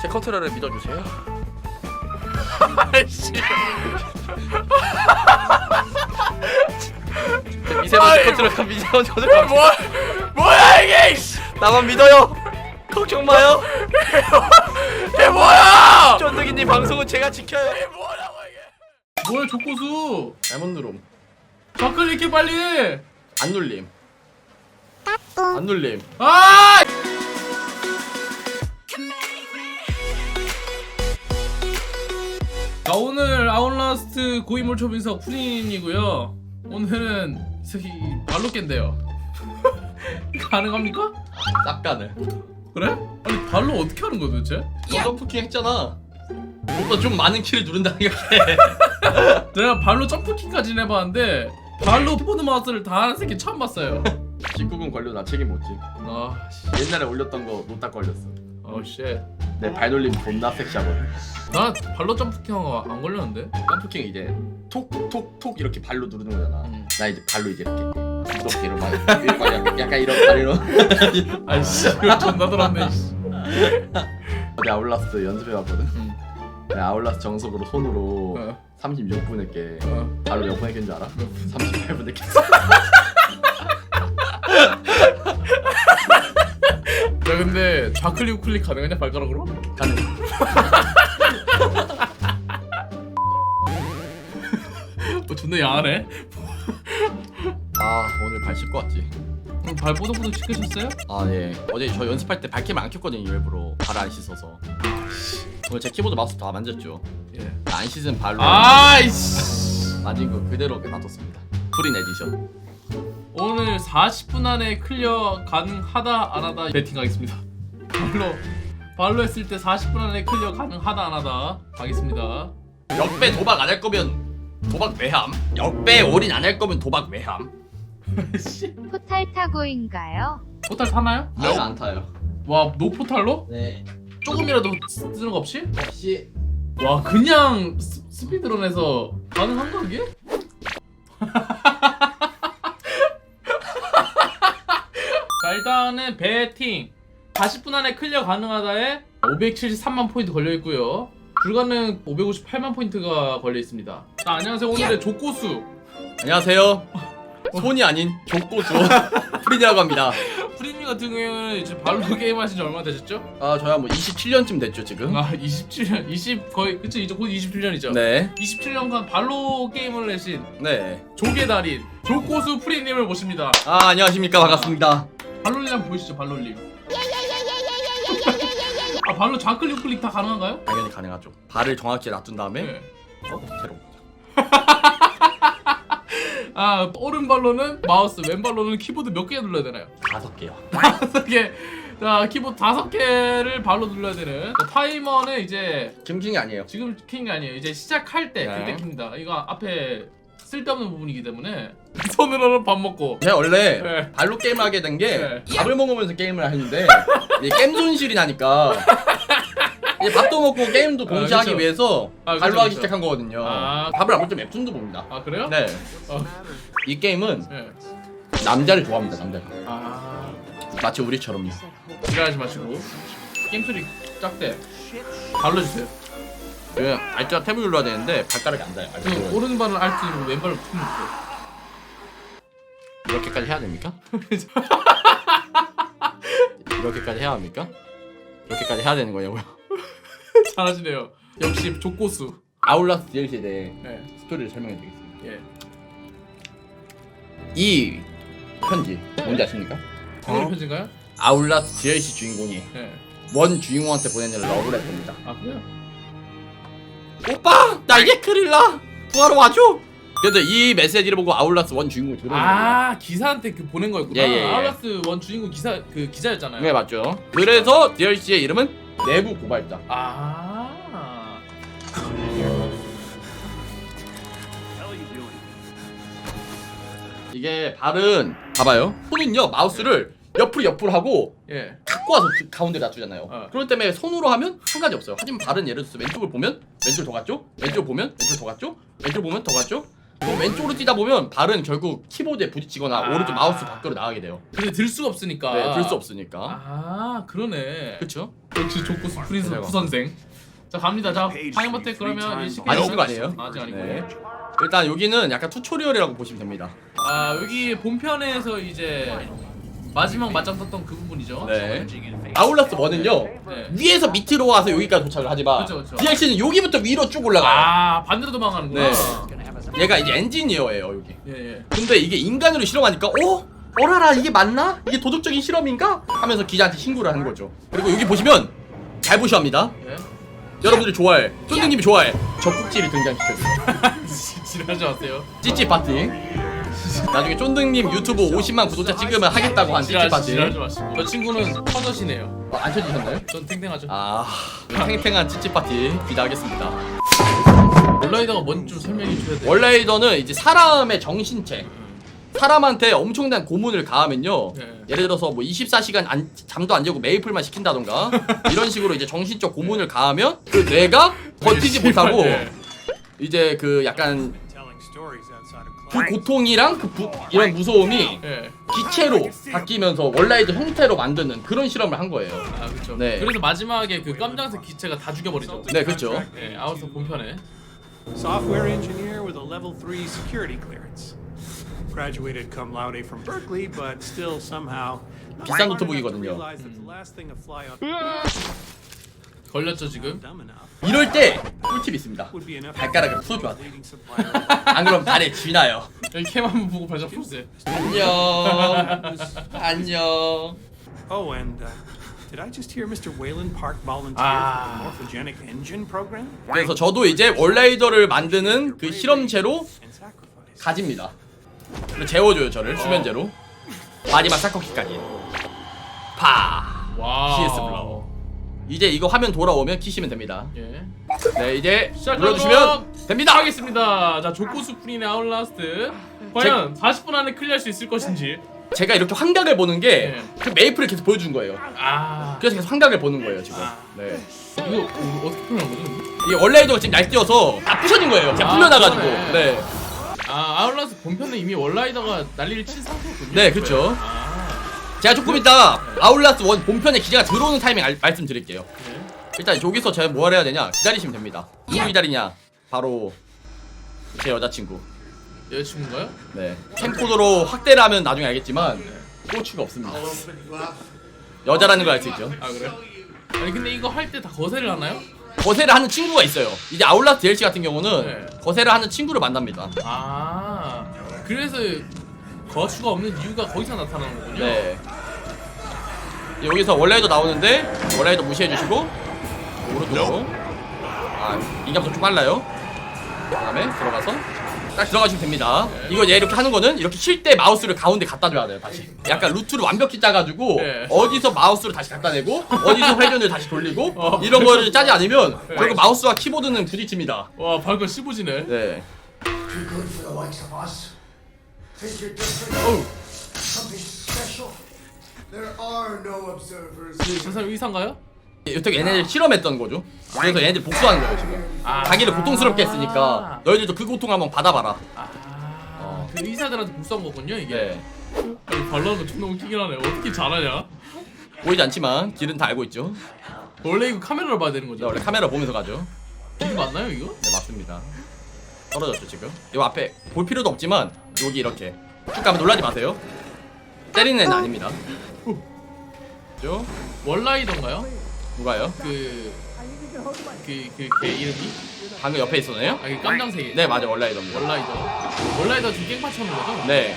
제 컨트롤을 믿어주세요. 아이씨. 제 미세먼지 아이, 컨트롤 미세먼지 컨트롤 뭐 뭐야 이게? 이씨. 나만 믿어요. 걱정 마요. 이게 뭐야? 쫀득이님 방송은 제가 지켜요. 이게 뭐라고 이게? 뭐야 조코수? 잘못 누름. 좌클릭해 빨리. 안 눌림. 안 눌림. 아! 자 오늘 아웃라스트 고인물 초빙서 쿠린이고요. 오늘은 이 새끼 발로 깬대요. 가능합니까? 싹 가네. 그래? 아니 발로 어떻게 하는 거야 도대체? 너 점프킹 했잖아. 뭔가 좀 많은 키를 누른다 생각해. 내가 발로 점프킹까지는 해봤는데 발로 키보드 마우스를 다 하는 새끼 처음 봤어요. 19금 걸려 나 책임 못 지. 아, 씨. 옛날에 올렸던 거 놓다 걸렸어. 어, 쉣. 내 발놀림 존나 섹시하거든. 나 발로 점프킹 안 걸렸는데? 점프킹 이제 톡톡톡 이렇게 발로 누르는 거잖아. 음. 나 이제 발로 이제 이렇게 이렇게 이런 막 약간, 약간 이런 발 이런. 아이씨, 이거 존나 들었네. 씨. 어제 아울라스트 연습해 봤거든. 음. 내가 아울라스트 정석으로 손으로 어, 36분 했게 어. 발로 몇 분 했는 줄 알아? 38분 했게. 야 근데 좌클릭 우클릭 가능하냐 발가락으로? 가능. 뭐 존나 야하네. 아 오늘 발 씻고 왔지. 오늘 발 뽀득뽀득 씻으셨어요? 아 네. 어제 저 연습할 때 발캠 안 켰거든요 일부러 발 안 씻어서. 오늘 제 키보드 마우스 다 만졌죠. 예. 안 씻은 발로 아이씨. 만진 거 그대로 놔뒀습니다. 프린 에디션. 오늘 40분 안에 클리어 가능하다 안 하다 배팅하겠습니다. 발로 발로 했을 때 40분 안에 클리어 가능하다 안 하다 가겠습니다. 역배 도박 안 할 거면 도박 왜함? 역배 올인 안 할 거면 도박? 씨. 포탈 타고인가요? 포탈 타나요? 아안 타요. 와 노포탈로? 네. 조금이라도 쓰는 거 없이? 혹시 와 그냥 스, 스피드런에서 가능한가 그게? 일단은 배팅 40분 안에 클리어 가능하다에 573만 포인트 걸려 있고요 불가능 558만 포인트가 걸려 있습니다 자 안녕하세요 오늘의 조코수 안녕하세요. 손이 아닌 족고수 프린이라고 합니다. 프리미 같은 경우에는 이제 발로 게임 하신 지 얼마 되셨죠? 아 저야 뭐 27년쯤 됐죠 지금. 아 27년 20 거의 그치 이제 곧 27년이죠 네. 27년간 발로 게임을 내신 네. 조개 달인 조코수 프리님을 모십니다. 아 안녕하십니까 반갑습니다. 발롤림 한번 보이시죠 발롤림. 아 발로 좌클릭 클릭 다 가능한가요? 당연히 가능하죠. 발을 정확히 놔둔 다음에 네. 어? 새로. 아 오른발로는 마우스, 왼발로는 키보드 몇 개 눌러야 되나요? 다섯 개요. 다섯 개. 자 키보드 다섯 개를 발로 눌러야 되는 그 타이머는 이제 김킹이 아니에요. 지금 킨 게 아니에요. 이제 시작할 때 네. 그때 킵니다. 이거 앞에 쓸데없는 부분이기 때문에 손으로는 밥 먹고. 제가 원래 네. 발로 게임을 하게 된 게 네. 밥을 먹으면서 게임을 하는데 이게 게임 손실이 나니까 이제 밥도 먹고 게임도 아, 동시에 하기 그쵸. 위해서 아, 그쵸, 발로 하기 그쵸. 시작한 거거든요. 아. 밥을 안 먹을 때 웹툰도 봅니다. 아 그래요? 네. 어. 이 게임은 네. 남자를 좋아합니다. 남자를. 아. 마치 우리처럼요. 지랄하지 마시고 게임 소리 짝대 발로 주세요. 그 알짜 탭을 눌러야 되는데 발가락이 안 닿아요. 알짜 그 눌러야 오른발은 누르고 왼발은 품. 이렇게까지 해야 됩니까? 이렇게까지 해야 합니까? 이렇게까지 해야 되는 거냐고요? 잘하시네요. 역시 족고수. 아울라스 DLC에 대해 네. 스토리를 설명해 드리겠습니다. 예. 이 편지 뭔지 아십니까? 성우 편지인가요? 아울라스 DLC 주인공이 네. 원 주인공한테 보내는 러브레터입니다. 아 그래요? 오빠 나 이제 큰일 나 구하러 와줘. 근데 이 메시지를 보고 아울라스 원 주인공이 들어오는 거예요. 아 기사한테 그 보낸 거였구나. 예, 예, 예. 아울라스 원 주인공 기사 그 기자였잖아요. 네 맞죠. 그래서 DLC의 이름은 내부 고발자. 아. 이게 발은 봐봐요. 손은요 마우스를 옆으로 옆으로 하고 예. 갖고 와서 그 가운데 놔두잖아요. 어. 그렇기 때문에 손으로 하면 상관이 없어요. 하지만 발은 예를 들어서 왼쪽을 보면 왼쪽 더 갔죠? 왼쪽 보면 왼쪽 더 갔죠? 왼쪽 보면 더 갔죠? 그럼 왼쪽으로 뛰다 보면 발은 결국 키보드에 부딪히거나 아. 오른쪽 마우스 밖으로 나가게 돼요. 근데 들 수가 없으니까. 네, 들 수 없으니까. 아 그러네. 그렇죠? 역시 조코 스프린스 그래요. 후선생. 자 갑니다. 자 파이버테 그러면 이 쉽게 아직 그거 아니에요? 아직 아니고. 네. 일단 여기는 약간 튜토리얼이라고 보시면 됩니다. 아 여기 본편에서 이제 마지막 맞짱 떴던 그 부분이죠. 네. 아울라스 1은요 네. 위에서 밑으로 와서 여기까지 도착을 하지만 그쵸, 그쵸. DLC는 여기부터 위로 쭉 올라가요. 아 반대로 도망가는구나. 네. 얘가 이제 엔지니어예요 여기. 예 예. 근데 이게 인간으로 실험하니까 어? 어라라 이게 맞나? 이게 도덕적인 실험인가? 하면서 기자한테 신고를 하는 거죠. 그리고 여기 보시면 잘 보셔야 합니다. 예. 여러분들이 좋아해. 쫀득님이 좋아해. 적국집이 등장시켜요. 지랄하지 마세요. 찌찌 파티. 나중에 쫀득님 유튜브 50만 구독자 찍으면 하겠다고 한 찌찌 지랄하지 파티. 지랄하지 마시고. 저 친구는 터져시네요. 어, 안 쳐지셨나요? 전 탱탱하죠. 아, 탱탱한 찌찌 파티 기대하겠습니다. 온라이더가 뭔지 좀 설명해 줘야 돼. 원레이더는 이제 사람의 정신체. 사람한테 엄청난 고문을 가하면요. 네. 예를 들어서 뭐 24시간 안, 잠도 안 자고 메이플만 시킨다던가 이런 식으로 이제 정신적 고문을 가하면 그 뇌가 버티지 못하고 네. 이제 그 약간 그. 고통이랑 그 부, 이런 무서움이 예. 기체로 바뀌면서 원라이드 형태로 만드는 그런 실험을 한 거예요. 아 그렇죠. 네. 그래서 마지막에 그 깜장색 기체가 다 죽여버리죠. 네, 그렇죠. 예, 아웃서 본편에. Software engineer with a level 3 security clearance. Graduated cum laude from Berkeley, but still somehow 비싼 노트북이거든요. 걸렸죠 지금. 이럴 때 꿀팁이 있습니다. 발가락을 풀어줘야 돼. leading supplier. 안 그러면 발에 쥐나요. 여기 캠 한번 보고 발작 풀으세요. 안녕. 안녕. Oh, and uh, did I just hear Mr. Whalen Park volunteer Ah. for the morphogenic engine program? 그래서 저도 이제 원라이더를 만드는 그 실험체로 And sacrifice. 가집니다. 그리고 재워줘요 저를 수면제로. 마지막 사커키까지. 파. 와. CS 블러. 이제 이거 화면 돌아오면 키시면 됩니다. 예. 네 이제 눌러주시면 됩니다. 하겠습니다. 자 조코 스프린의 아웃라스트. 과연 40분 안에 클리어할 수 있을 것인지. 제가 이렇게 환각을 보는 게 네. 그 메이플을 계속 보여준 거예요. 아. 그래서 계속 환각을 보는 거예요 지금. 아. 네. 이거 어- 어떻게 표현한 거죠? 이게 원라이더가 지금 날뛰어서 다 부셔진 거예요. 제가 아, 풀려나가지고. 그러네. 네. 아 아웃라스트 본편은 이미 원라이더가 난리를 친 상태였군요. 네, 그쵸. 아. 제가 조금 이따 아울라스 원 본편에 기자가 들어오는 타이밍 알, 말씀드릴게요. 네. 일단 여기서 제가 뭘 해야 되냐 기다리시면 됩니다. 누구 기다리냐? 바로 제 여자친구. 여자친구인가요? 네. 캠코더로 확대를 하면 나중에 알겠지만 꼬추가 없습니다. 여자라는 걸 알 수 있죠. 아 그래요? 아니 근데 이거 할 때 다 거세를 하나요? 거세를 하는 친구가 있어요. 이제 아울라스 DLC 같은 경우는 네. 거세를 하는 친구를 만납니다. 아 그래서 거수가 없는 이유가 거기서 나타나는 거군요. 네. 여기서 원라이더 나오는데 원라이더 무시해 주시고 오른쪽으로 아 인감속 좀 빨라요. 그 다음에 들어가서 딱 들어가시면 됩니다. 이거 얘 이렇게 하는 거는 이렇게 킬때 마우스를 가운데 갖다 줘야 돼요 다시. 약간 루트를 완벽히 짜가지고 네. 어디서 마우스를 다시 갖다 내고 어디서 회전을 다시 돌리고 어. 이런 거를 짜지 않으면 결국 마우스와 키보드는 부딪힙니다. 와 방금 15지네. 네. Too good There are no observers. 저 사람 의사인가요? 여태 얘네들 실험했던 거죠. 그래서 얘네들 복수하는 거예요 지금. 아. 자기를 고통스럽게 했으니까 너희들도 그 고통 한번 받아봐라. 아, 어. 그 의사들한테 복수한 거군요 이게. 네. 아니, 발라는 거 존나 웃기긴 하네. 어떻게 잘하냐? 보이지 않지만 길은 다 알고 있죠. 원래 이거 카메라로 봐야 되는 네, 거죠? 원래 카메라 보면서 가죠. 이거 맞나요 이거? 네 맞습니다. 떨어졌죠 지금. 이 앞에 볼 필요도 없지만 여기 이렇게 쭉 가면 놀라지 마세요. 때리는 애는 아닙니다. 죠? 원라이더인가요? 누가요? 그... 그... 그... 걔 이름이? 방금 옆에 있었나요? 아, 그 깜장색이 네 맞아 원라이더입니다. 원라이더 원라이더 지금 깽판 쳐는 거죠? 네.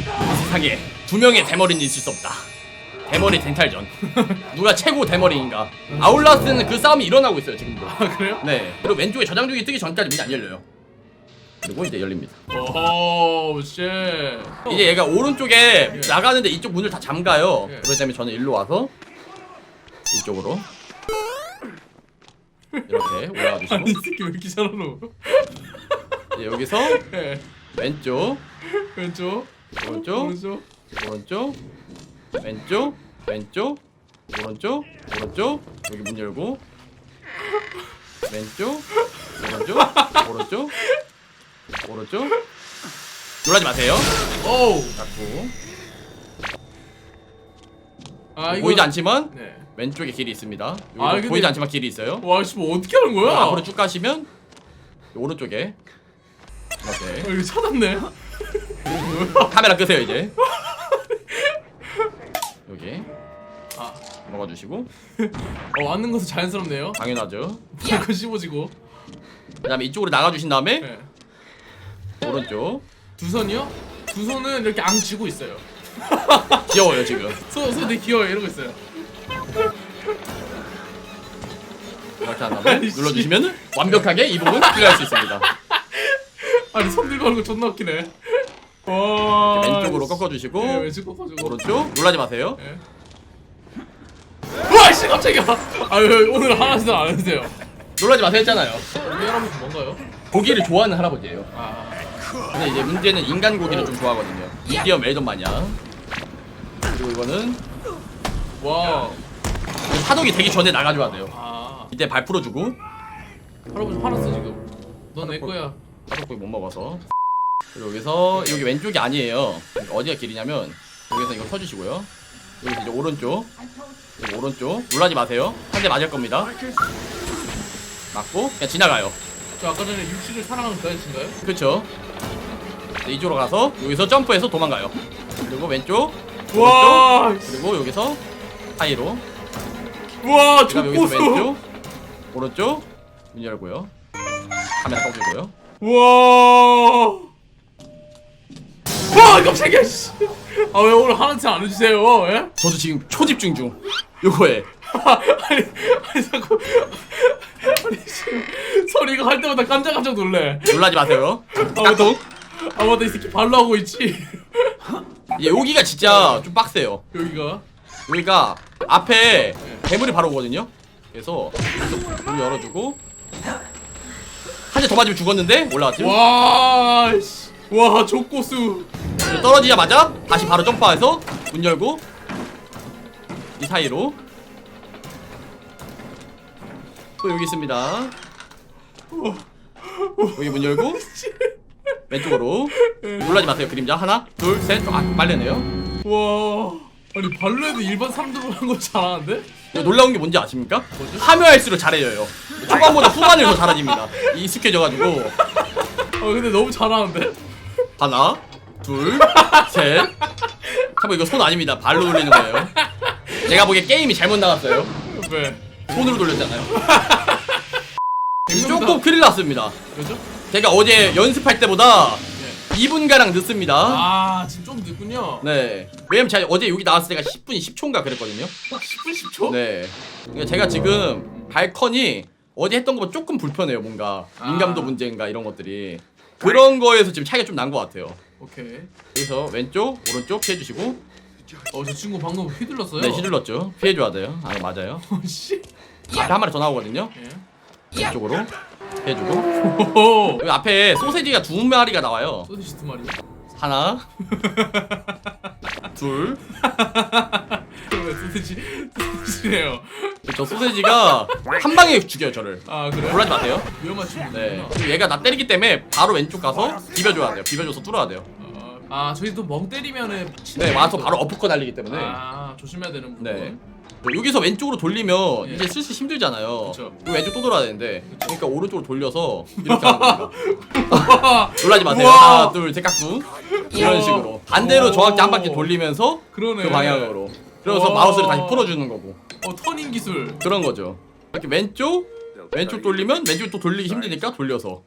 이 세상에 두 명의 대머리는 있을 수 없다. 대머리 쟁탈전. 누가 최고 대머리인가? 아울라스는 그 싸움이 일어나고 있어요 지금도. 아 그래요? 네. 그리고 왼쪽에 저장중이 뜨기 전까지 문이 안 열려요. 그리고 이제 열립니다. 오우 쉣. 이제 얘가 오른쪽에 나가는데 이쪽 문을 다 잠가요. 예. 그렇기 때문에 저는 일로 와서 이쪽으로 이렇게 올라와 주시고. 아니 이 새끼 왜 이렇게 잘하노 이제 여기서 예. 왼쪽, 왼쪽. 오른쪽, 오른쪽. 오른쪽, 왼쪽, 왼쪽, 오른쪽, 오른쪽, 여기 문 열고. 왼쪽, 오른쪽, 오른쪽, 오른쪽 놀라지 마세요 오우. 잡고 아 이거 보이지 않지만 네. 왼쪽에 길이 있습니다 여기도 아, 근데- 보이지 않지만 길이 있어요 와, 씨, 뭐 어떻게 하는 거야? 앞으로 쭉 가시면 오른쪽에 이렇게 어, 이거 찾았네. 카메라 끄세요 이제 여기 아, 먹어주시고 어, 앉는 것은 자연스럽네요. 당연하죠 무조건 씹어지고. 그 다음에 이쪽으로 나가주신 다음에 네. 오른쪽 두 손이요? 두 손은 이렇게 앙 쥐고 있어요. 귀여워요 지금 손, 손 되게 귀여워 이러고 있어요. 이렇게 한 다음에 아니, 씨. 눌러주시면 완벽하게 이 부분 클리어할 수 있습니다 아니 손 들고 하는 거 존나 웃기네. 와. 왼쪽으로 꺾어주시고 네, 왼쪽 꺾어주고. 오른쪽 놀라지 마세요 네. 우와 씨 깜짝이야. 아유 오늘 하나씩 안 해주세요. 놀라지 마세요 했잖아요 우리 할아버지 뭔가요? 고기를 좋아하는 할아버지예요 아, 근데 이제 문제는 인간 고기를 좀 좋아하거든요. 미디엄 웰던 마냥. 그리고 이거는 와. 사독이 되기 전에 나가줘야 돼요. 아, 이때 발 풀어주고. 할아버지 화났어 지금. 넌 내 거야. 사독고기 못 먹어서. 그리고 여기서 여기 왼쪽이 아니에요. 그러니까 어디가 길이냐면 여기서 이거 쳐주시고요. 여기서 이제 오른쪽. 여기 오른쪽. 놀라지 마세요. 한 대 맞을 겁니다. 맞고 그냥 지나가요. 저 아까 전에 육식을 사랑하는 그 아저씨인가요? 그쵸 네, 이쪽으로 가서 여기서 점프해서 도망가요 그리고 왼쪽 와, 그리고 여기서 사이로 와, 그 다음에 여기서. 왼쪽 오른쪽 문 열고요 카메라 꺼주고요 와. 와, 깜짝이야, 씨. 아, 왜 오늘 하나씩 안 해주세요, 예? 저도 지금 초집중 중 요거에 아니, 아니, 자꾸. 아니, 씨. 소리가 할 때마다 깜짝깜짝 놀래. 놀라지 마세요 아, 맞다. 아, 맞다, 이 새끼 발로 하고 있지. 예, 여기가 진짜 좀 빡세요 여기가. 여기가 앞에 괴물이 바로 오거든요 그래서 문 열어주고 한 대 더 맞으면 죽었는데 올라왔죠 와, 씨. 와, 족고수. 떨어지자마자 다시 바로 점프해서 문 열고 이 사이로 또 여기 있습니다 여기 문 열고 왼쪽으로. 놀라지 마세요 그림자. 하나 둘셋아 빨리네요. 와. 아니, 발로 해도 일반 사람들보다 한거 잘하는데? 이거 놀라운 게 뭔지 아십니까? 하면 할수록 잘해져요. 초반보다 후반에 더 잘해집니다. 익숙해져가지고. 아, 근데 너무 잘하는데? 하나 둘셋. 잠깐 이거 손 아닙니다. 발로 돌리는 거예요. 제가 보기에 게임이 잘못 나갔어요. 왜? 손으로 돌렸잖아요. 조금 큰일 났습니다. 왜죠? 제가 어제 연습할 때보다 네. 2분가량 늦습니다 아, 지금 좀 늦군요. 네 왜냐면 제가 어제 여기 나왔을 때가 10분 10초인가 그랬거든요 10분 10초? 네 그러니까 제가 지금 발컨이 어제 했던 것보다 조금 불편해요 뭔가 아. 민감도 문제인가 이런 것들이 그런 거에서 지금 차이가 좀 난 것 같아요 오케이. 여기서 왼쪽 오른쪽 피해주시고 어, 저 친구 방금 휘둘렀어요. 네 휘둘렀죠 피해줘야 돼요 아 맞아요 어, 씨. 한 마리 더 나오거든요 예. 이쪽으로 피 해주고. 여기 앞에 소세지가 두 마리가 나와요 소시지 두 마리. 하나 둘 왜 소시지? 소시지네요. 저 소세지가 한 방에 죽여요 저를 아, 그래? 놀라지 마세요 위험한 친구구나. 네 그리고 얘가 나 때리기 때문에 바로 왼쪽 가서 비벼줘야 돼요 비벼줘서 뚫어야 돼요 어, 아, 저기 또멍 때리면은 네 와서 바로 어퍼컷 날리기 때문에 아, 조심해야 되는 부분. 네 여기서 왼쪽으로 돌리면 예. 이제 슬슬 힘들잖아요 그쵸. 왼쪽 또 돌아야 되는데 그러니까 오른쪽으로 돌려서 이렇게 하는 겁니다 와, 놀라지 마세요 우와. 하나 둘셋 깍꿍 이런 식으로 반대로 오. 정확히 한 바퀴 돌리면서 그러네. 그 방향으로 그래서 와. 마우스를 다시 풀어주는 거고 어, 터닝 기술. 그런 거죠 이렇게 왼쪽 왼쪽 돌리면 왼쪽 또 돌리기 힘드니까 돌려서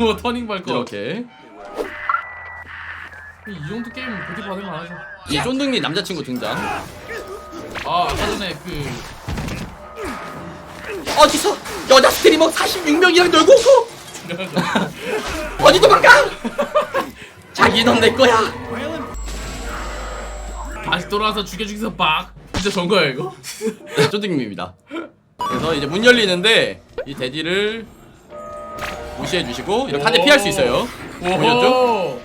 우와, 터닝 발거. 이렇게 이 정도 게임 보디 받을 만하죠. 이 쫀득니 남자친구 등장 아, 아까 전에 그 어디서 여자 스트리머 46명이랑 놀고 있고 어디 도망가 자기 넌내 거야 다시 돌아와서 죽여 죽여서 빡. 진짜 전 거야 이거? 쫀득님입니다 그래서 이제 문 열리는데 이 돼지를 무시해 주시고 이렇게 한 대 피할 수 있어요 보셨죠?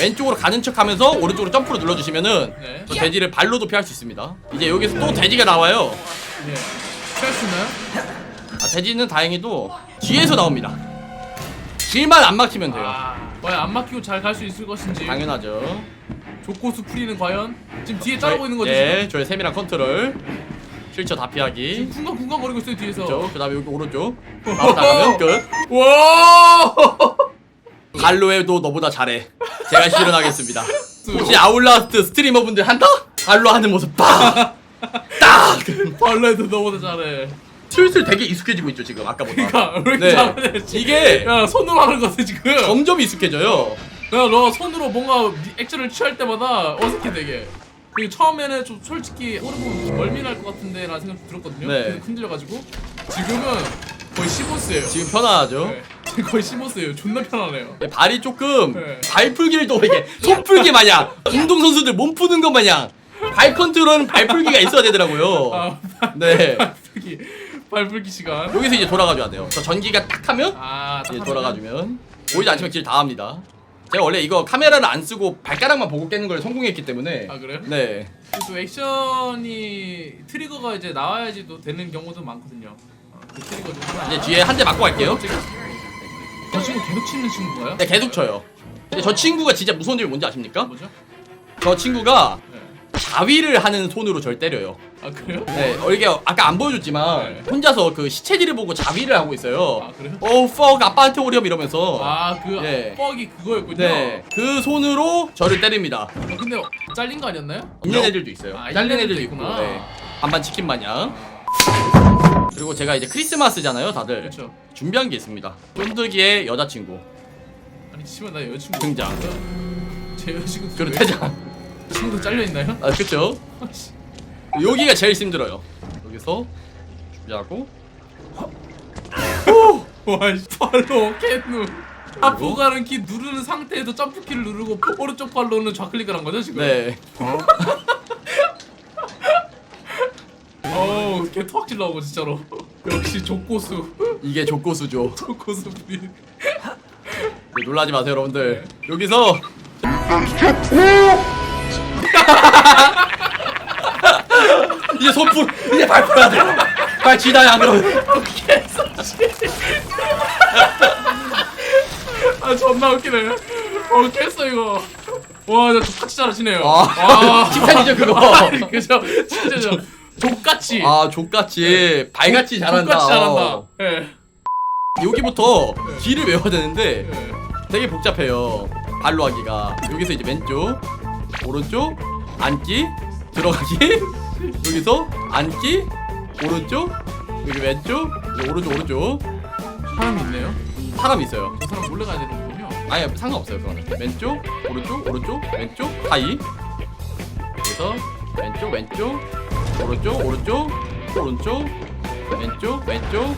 왼쪽으로 가는 척 하면서 오른쪽으로 점프로 눌러주시면은 네. 저 돼지를 발로도 피할 수 있습니다 이제 여기서 또 돼지가 나와요 예. 피할 수 있나요? 아, 돼지는 다행히도 뒤에서 나옵니다 길만 안 막히면 돼요 아, 과연 안 막히고 잘 갈 수 있을 것인지 당연하죠. 조코수 프리는 과연 지금 뒤에 따르고 있는 거죠 예, 지금? 저의 세밀한 컨트롤. 실처 다 피하기. 쿵쾅쿵쾅 거리고 있어요 뒤에서 그렇죠. 그 다음에 여기 오른쪽. 바로 나가면 끝. 와 갈로에도 너보다 잘해. 제가 실현하겠습니다. 혹시 아울라스트 스트리머분들 한다? 갈로 하는 모습 딱! 딱! 발레도 너보다 잘해 슬슬 되게 익숙해지고 있죠 지금 아까보다. 그니까 왜 이렇게 네. 잘해 이게 야 손으로 하는 거지 지금 점점 익숙해져요. 야너 손으로 뭔가 액션을 취할 때마다 어색해 되게 그리고 처음에는 좀 솔직히 오른쪽 멀미날 것 같은데 라는 생각이 들었거든요 네. 근데 흔들려가지고 지금은 거의 15스예요 지금 편안하죠. 네. 지금 거의 15스예요 존나 편하네요 네, 발이 조금 네. 발 풀기를 또 이게 손 풀기 마냥 운동 선수들 몸 푸는 것 마냥 발 컨트롤은 발 풀기가 있어야 되더라고요. 아 네. 발풀기 발풀기 시간 여기서 이제 돌아가줘야 돼요. 저 전기가 딱 하면 아 이제 딱 돌아가주면 보이지 않지만 길 다 합니다. 제가 원래 이거 카메라를 안 쓰고 발가락만 보고 깨는 걸 성공했기 때문에 아, 그래요? 네. 또 액션이 트리거가 이제 나와야지 또 되는 경우도 많거든요 이제 뒤에 한 대 맞고 갈게요. 저 친구 계속 치는 친구가요? 네, 계속 쳐요. 근데 저 친구가 진짜 무서운 점이 뭔지 아십니까? 뭐죠? 저 친구가 네. 자위를 하는 손으로 절 때려요. 아 그래요? 네, 어, 이게 아까 안 보여줬지만 네. 혼자서 그 시체지를 보고 자위를 하고 있어요. 아, 그래요? 오, fuck, 아빠한테 오렴 이러면서. 아그 예. 뻑이 그거였군요 네, 그 손으로 저를 때립니다. 어, 근데 잘린 거 아니었나요? 있는 애들도 있어요. 아, 잘린 애들도 애들도 있고. 있구나. 네. 반반 치킨 마냥. 그리고 제가 이제 크리스마스잖아요, 다들. 그렇죠 준비한 게 있습니다. 쫀득이의 여자친구 아니 씨발 나 여자친구 등장. 제 여자친구 그리고 왜- 퇴장. 친구 잘려 있나요? 아, 그쵸? 아씨. 여기가 제일 힘들어요. 여기서 준비하고 와씨 발로 캔누 앞으로 가는 키 누르는 상태에서 점프 키를 누르고 오른쪽 발로는 좌클릭을 한 거죠 지금? 네. 걔 턱질 나오고 진짜로. 역시 족고수. 이게 족고수죠. 족고수 네, 놀라지 마세요, 여러분들. 여기서. 이제 손풀 이제 발 풀어야 돼. 발 지나야 안 그러면. 아 존나 웃기네. 어 깼어 이거. 와나 족같이 잘하시네요. 아, 칭찬이죠, 그거. 그죠? 진짜 저 족같이 아, 족같이 발같이 잘한다. 족같이 잘한다 어. 예 여기부터 길을 외워야 되는데 예. 되게 복잡해요. 발로 하기가. 여기서 이제 왼쪽, 오른쪽, 앉기, 들어가기. 여기서 앉기, 오른쪽, 여기 왼쪽, 여기 오른쪽, 오른쪽. 사람 있네요 사람 있어요. 저 사람 몰래 가야 되는군요 아니 상관없어요 그거는. 왼쪽, 오른쪽, 오른쪽, 왼쪽, 사이. 여기서 왼쪽, 왼쪽, 오른쪽, 오른쪽, 오른쪽, 왼쪽, 왼쪽.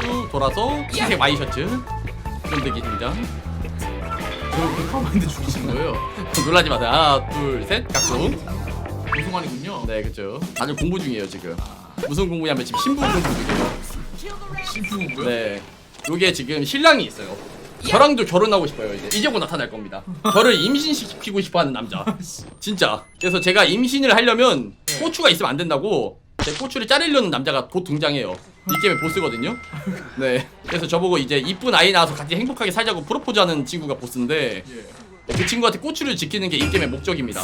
쭉 돌아서 흰색 와이셔츠. 쫀득이 등장. 저 가만히 죽이신 거예요 놀라지 마세요. 하나, 둘, 셋, 각종. 고승환이군요 네, 그렇죠. 다들 공부 중이에요 지금. 무슨 공부냐면 지금 신부 공부 중이에요. 신부고요 네. 요게 지금 신랑이 있어요. 저랑도 결혼하고 싶어요 이제 이제 곧 나타날 겁니다. 저를 임신시키고 싶어하는 남자. 진짜. 그래서 제가 임신을 하려면 네. 고추가 있으면 안 된다고 제 고추를 자르려는 남자가 곧 등장해요. 이 게임의 보스거든요. 네. 그래서 저보고 이제 이쁜 아이 낳아서 같이 행복하게 살자고 프로포즈하는 친구가 보스인데 예. 그 친구한테 고추를 지키는 게 이 게임의 목적입니다.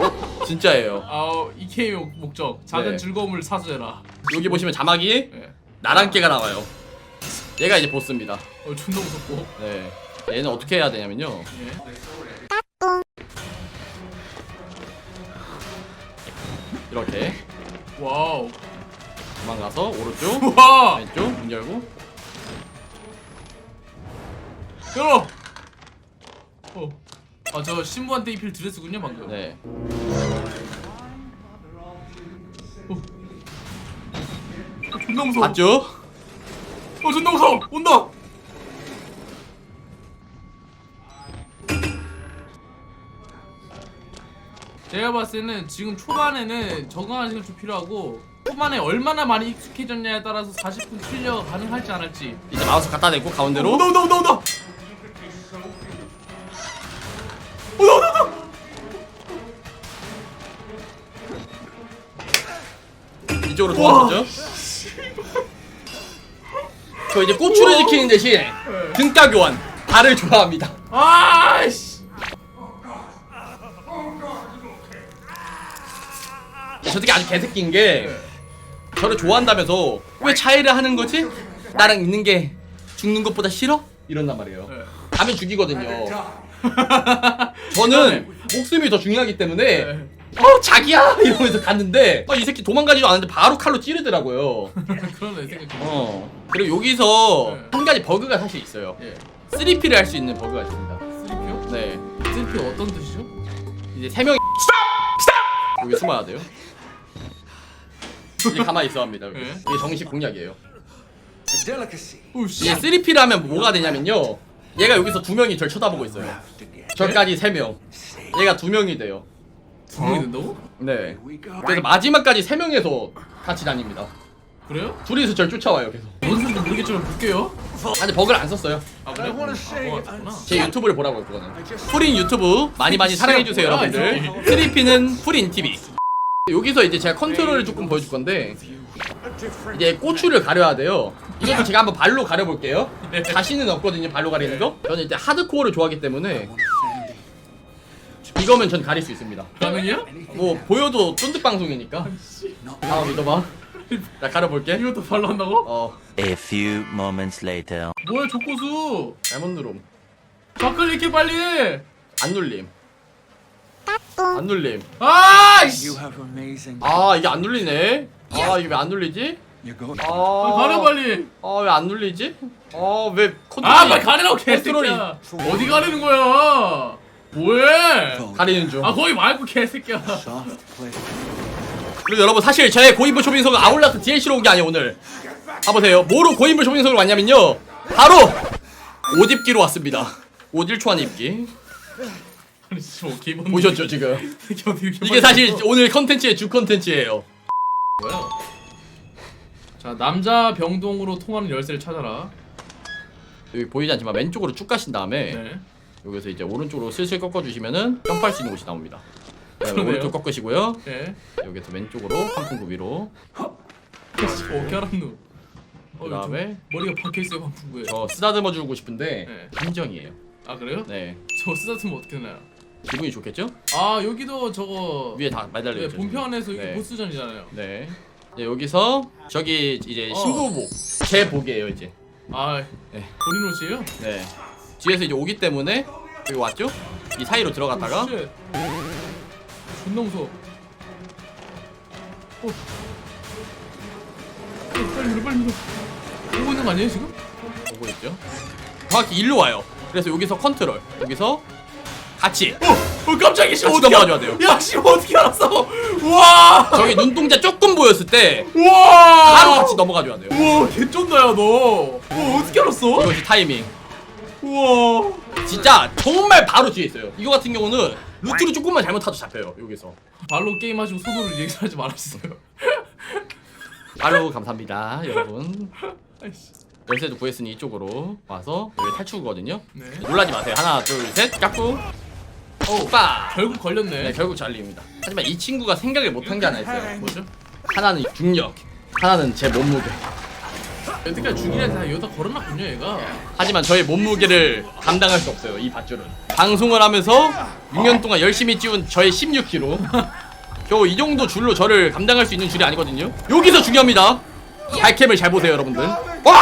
진짜예요. 아 이케이 목적 작은 네. 즐거움을 사주해라 여기 보시면 자막이 예. 나랑 깨가 나와요. 얘가 이제 보스입니다. 어 존나 무섭고 네. 얘는 어떻게 해야 되냐면요. 예. 이렇게. 와우. 도망가서 오른쪽, 와! 왼쪽 문 열고. 열어! 어아저 신부한테 입힐 드레스군요 방금. 네. 어, 존나 무서워. 봤죠? 어 존나 무서워. 온다 제가 봤을 때는 지금 초반에는 적응하는 시간 좀 필요하고 초반에 얼마나 많이 익숙해졌냐에 따라서 40분 클리어 가능할지 안 할지. 이제 마우스 갖다 대고 가운데로. 온다 온다 온다 온다 온다 온다 온다 이쪽으로 도망쳤죠? 저 이제 고추를 지키는 대신 등가 교환. 발을 좋아합니다. 아이씨 저 새끼 아주 개새끼인 게 저를 좋아한다면서 왜 차이를 하는 거지? 나랑 있는 게 죽는 것보다 싫어? 이런단 말이에요. 네. 가면 죽이거든요. 저는 목숨이 더 중요하기 때문에 네. 어 자기야 이러면서 갔는데 어, 이 새끼 도망가지도 않는데 바로 칼로 찌르더라고요. 그러네 생각해 어 그리고 여기서 네. 한 가지 버그가 사실 있어요. 예 3P를 할 수 있는 버그가 있습니다. 3P요? 네 3P 어떤 뜻이죠? 이제 세 명이 여기 숨어야 돼요. 이제 가만히 있어야 합니다. 네. 이게 정식 공략이에요. 이게 3P를 하면 뭐가 되냐면요. 얘가 여기서 두 명이 절 쳐다보고 있어요. 저까지 세 명. 얘가 두 명이 돼요. 두 명이 된다고? 네. 그래서 마지막까지 세 명에서 같이 다닙니다. 그래요? 둘이서 절 쫓아와요 계속. 뭔 소리인지 모르겠지만 볼게요 아니 버그를 안 썼어요. 아 그래? wanna 아. 제 유튜브를 보라고요 그거는. 프린 유튜브 많이 많이 사랑해 주세요 여러분들. 이거. 3P는 프린 TV. 여기서 이제 제가 컨트롤을 조금 보여줄 건데 이제 고추를 가려야 돼요. 이것도 제가 한번 발로 가려볼게요. 자신은 없거든요 발로 가리는 거. 저는 이제 하드코어를 좋아하기 때문에 이거면 전 가릴 수 있습니다. 가능이야? 뭐 보여도 쫀득 방송이니까. 아 믿어봐. 자 가려볼게. 이것도 발로 한다고? 어 A few moments later. 뭐야 조코수 잘못 누름. 좌클릭해 빨리 안 눌림. 안 눌림. have amazing. 아 이게 안 눌리네. 아 이게 왜 안 눌리지? You go. 아 가려 빨리 아왜 안 눌리지? 아왜 컨트롤이 아 빨리 컨트롤이 개새끼야 어디 가리는 거야 뭐해 가리는 중. 아 거기 말고 개새끼야. 그리고 여러분 사실 저의 고인물 쇼핑석은 아울라스 DLC로 온 게 아니에요 오늘. 가보세요. 뭐로 고인물 쇼핑석으로 왔냐면요. 바로 옷 입기로 왔습니다. 옷 1초 안에 입기. 뭐 기본 보셨죠 지금? 이게 사실? 오늘 컨텐츠의 주 컨텐츠예요. 뭐야 자 남자 병동으로 통하는 열쇠를 찾아라 여기 보이지 않지만 왼쪽으로 쭉 가신 다음에 네 여기서 이제 오른쪽으로 슬슬 꺾어주시면은 점프할 수 있는 곳이 나옵니다. 그러네요. 오른쪽 꺾으시고요. 네. 여기서 왼쪽으로 환풍구 위로. 어깨 알았누 어, 그다음에 저 머리가 박혀 있어요 방풍구에 저 쓰다듬어 주고 싶은데 네. 함정이에요. 아 그래요? 네, 저거 쓰다듬으면 어떻게 되나요? 기분이 좋겠죠? 아 여기도 저거 위에 다 매달려 네, 있죠. 본편에서. 이게 네. 보스전이잖아요 네. 이제 여기서 저기 이제 어. 신부복 제 복이에요 이제. 아 네. 본인 옷이에요? 네. 뒤에서 이제 오기 때문에 여기 왔죠? 이 사이로 들어갔다가 오, 쉣. 존나 무서워 어. 어, 빨리 밀어 빨리 밀어 오고 있는 거 아니에요 지금? 오고 있죠. 정확히 일로 와요. 그래서 여기서 컨트롤. 여기서 같이. 어! 어 깜짝이야 씨 같이 어떻게 넘어가줘야 알- 돼요. 야 씨, 어떻게 알았어 우와 저기 눈동자 조금 보였을 때 우와 바로 같이 넘어가 줘야 돼요. 우와 개쩐다 야 너 어, 어떻게 알았어? 이것이 타이밍. 우와 진짜 정말 바로 뒤에 있어요. 이거 같은 경우는 루트를 조금만 잘못하도 잡혀요. 여기서. 발로 게임하시고 손으로 리액션하지 말아주세요 바로 감사합니다, 여러분. 아이씨 열쇠도 구했으니 이쪽으로 와서 여기 탈출구거든요. 네 놀라지 마세요. 하나, 둘, 셋, 깎고. 오, 빠. 결국 걸렸네 네, 결국 잘립니다. 하지만 이 친구가 생각을 못한 게 하나 있어요. 뭐죠? 하나는 중력, 하나는 제 몸무게. 여태까지 다 여기다 걸어놨군요 얘가 하지만 저의 몸무게를 감당할 수 없어요. 이 밧줄은. 방송을 하면서 6년 동안 열심히 찌운 저의 16kg. 겨우 이 정도 줄로 저를 감당할 수 있는 줄이 아니거든요. 여기서 중요합니다. 발캠을 잘 보세요, 여러분들. 와!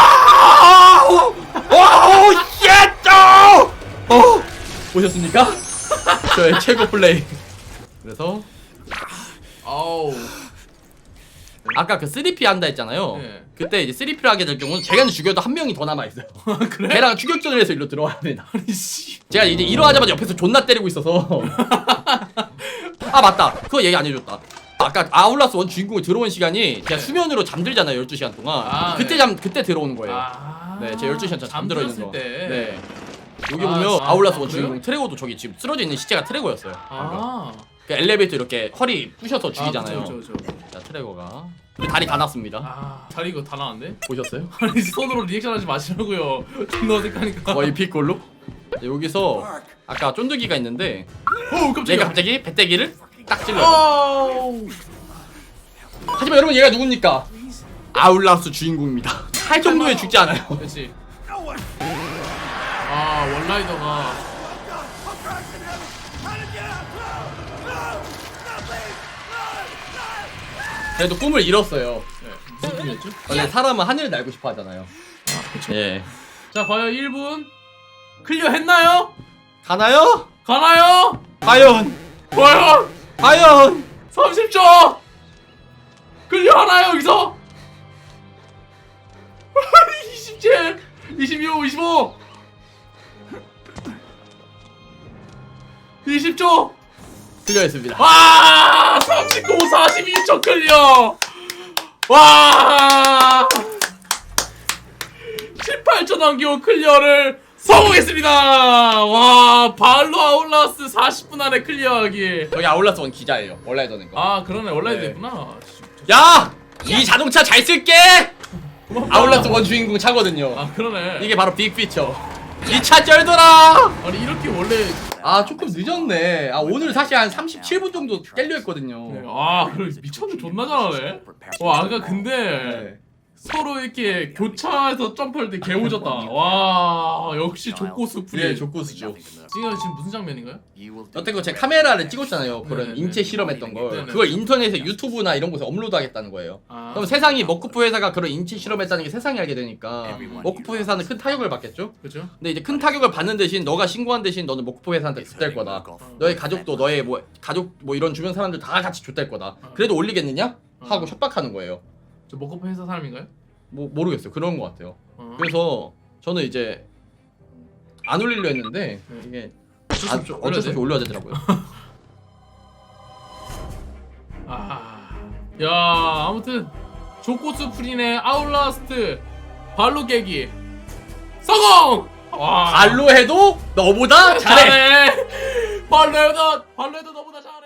와! 예! 어! 보셨습니까? 저의 최고 플레이. 그래서 아우 아까 그 3P 한다 했잖아요. 네. 그때 이제 3P를 하게 될 경우는 제가 죽여도 한 명이 더 남아 있어요. 그래? 걔랑 추격전을 해서 일로 들어와야 됩니다. 씨 제가 이제 일어나자마자 옆에서 존나 때리고 있어서 아 맞다 그거 얘기 안 해줬다 아까 아울라스 원 주인공이 들어온 시간이 제가 수면으로 잠들잖아요 12시간 동안 아, 그때 네. 잠 그때 들어오는 거예요 아 네 제가 12시간 전 잠들어 있는 잠들었을 거 때. 네. 여기 아, 보면 아, 아, 울라스 아, 원 그래요? 주인공 트레고도 저기 지금 쓰러져 있는 시체가 트레고였어요 방금. 아 그 엘리베이터 이렇게 허리 부셔서 죽이잖아요 아, 그쵸, 그쵸, 그쵸. 자 트레고가 다리 다 났습니다 아 다리 이거 다 나왔네 보셨어요? 아니 손으로 리액션 하지 마시라고요 존나 어색하니까 거의 픽골로 네, 여기서 아까 쫀득이가 있는데 오 얘가 깜짝이야 갑자기 배때기를 딱 찔러요 아우 하지만 여러분 얘가 누굽니까? 아울라스 주인공입니다. 할 정도에 죽지 않아요. 그렇지 아 원라이더가 그래도 꿈을 잃었어요. 네, 사람은 하늘을 날고 싶어 하잖아요. 아, 예. 자 과연 1분 클리어 했나요? 가나요? 가나요? 과연! 과연 과연! 30초 클리어 하나요 여기서 27 26 25 20초 클리어했습니다. 와 39 42초 클리어 와 18초 남기고 클리어를 성공했습니다 와 발로 아울라스 40분 안에 클리어하기 저기 아울라스 원 기자예요. 온라인더는 거. 아 그러네 원라인 네. 됐구나 야! 이 자동차 잘 쓸게! 고맙다. 아울라스 원 주인공 차거든요. 아 그러네 이게 바로 빅피처. 이 차 쩔더라! 아니 이렇게 원래 아, 조금 늦었네. 아, 오늘 사실 한 37분 정도 깰려 했거든요. 네, 아 그래 미쳤네 존나 잘하네 와 아까 근데 네. 서로 이렇게 교차해서 점프할 때 개오졌다 와 역시 족고수 프리 예, 족고수죠. 지금 지금 무슨 장면인가요? 여태껏 제 카메라를 찍었잖아요. 그런 네네네. 인체 실험했던 걸. 네네. 그걸 인터넷에 유튜브나 이런 곳에 업로드하겠다는 거예요. 아, 그럼 세상이 머크프 회사가 그런 인체 실험했다는 게 세상이 알게 되니까 머크프 회사는 큰 타격을 받겠죠? 그죠? 근데 이제 큰 타격을 받는 대신 너가 신고한 대신 너는 머크프 회사한테 줬될 거다. 너의 가족도 너의 뭐 가족 뭐 이런 주변 사람들 다 같이 줬될 거다. 그래도 올리겠느냐? 하고 협박하는 거예요. 저 먹거프 회사 사람인가요? 뭐 모르겠어요. 그런 것 같아요. 어. 그래서 저는 이제 안 올리려 했는데 이게 어쩔 수 아, 없죠. 어쩔 수 없이 올려야 되더라고요. 아, 야 아무튼 조코스 프린의 아울라스트 발로 깨기 성공! 와 발로 해도 너보다 잘해. 잘해 발로 해도 발로 해도 너보다 잘해